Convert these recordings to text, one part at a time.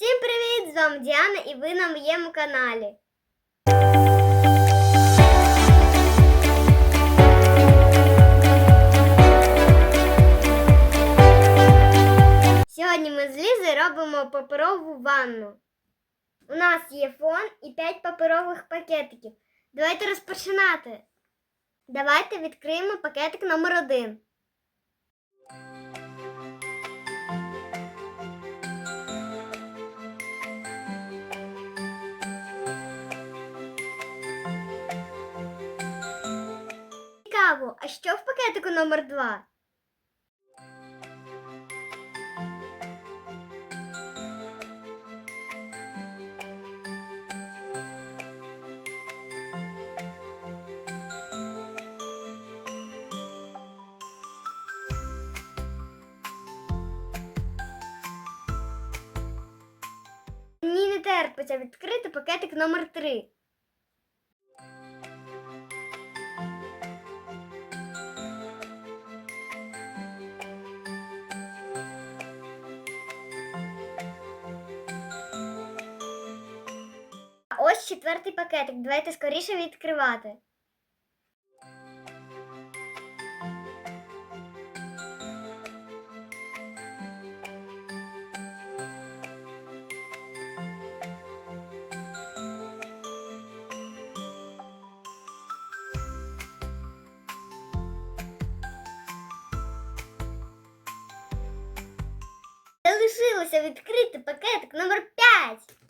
Всім привіт! З вами Діана і ви на моєму каналі. Сьогодні ми з Лізою робимо паперову ванну. У нас є фон і 5 паперових пакетиків. Давайте розпочинати. Давайте відкриємо пакетик номер 1. Цікаво, а що в пакетику номер 2? Мені не терпиться відкрити пакетик номер 3. Ось четвертий пакетик. Давайте скоріше відкривати. Залишилося відкрити пакетик номер 5.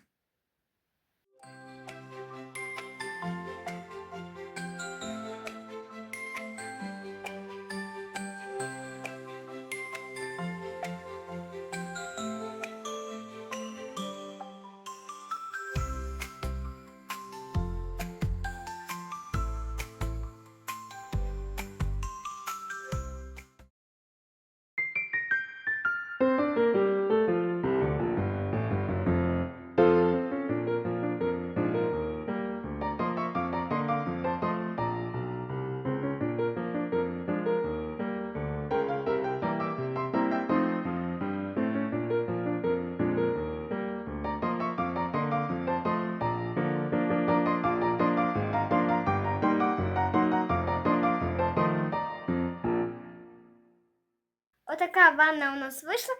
Отака ванна у нас вийшла,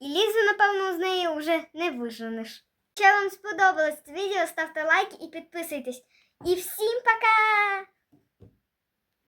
і лізу, напевно, з неї вже не виженеш. Якщо вам сподобалось це відео, ставте лайк і підписуйтесь. І всім пока!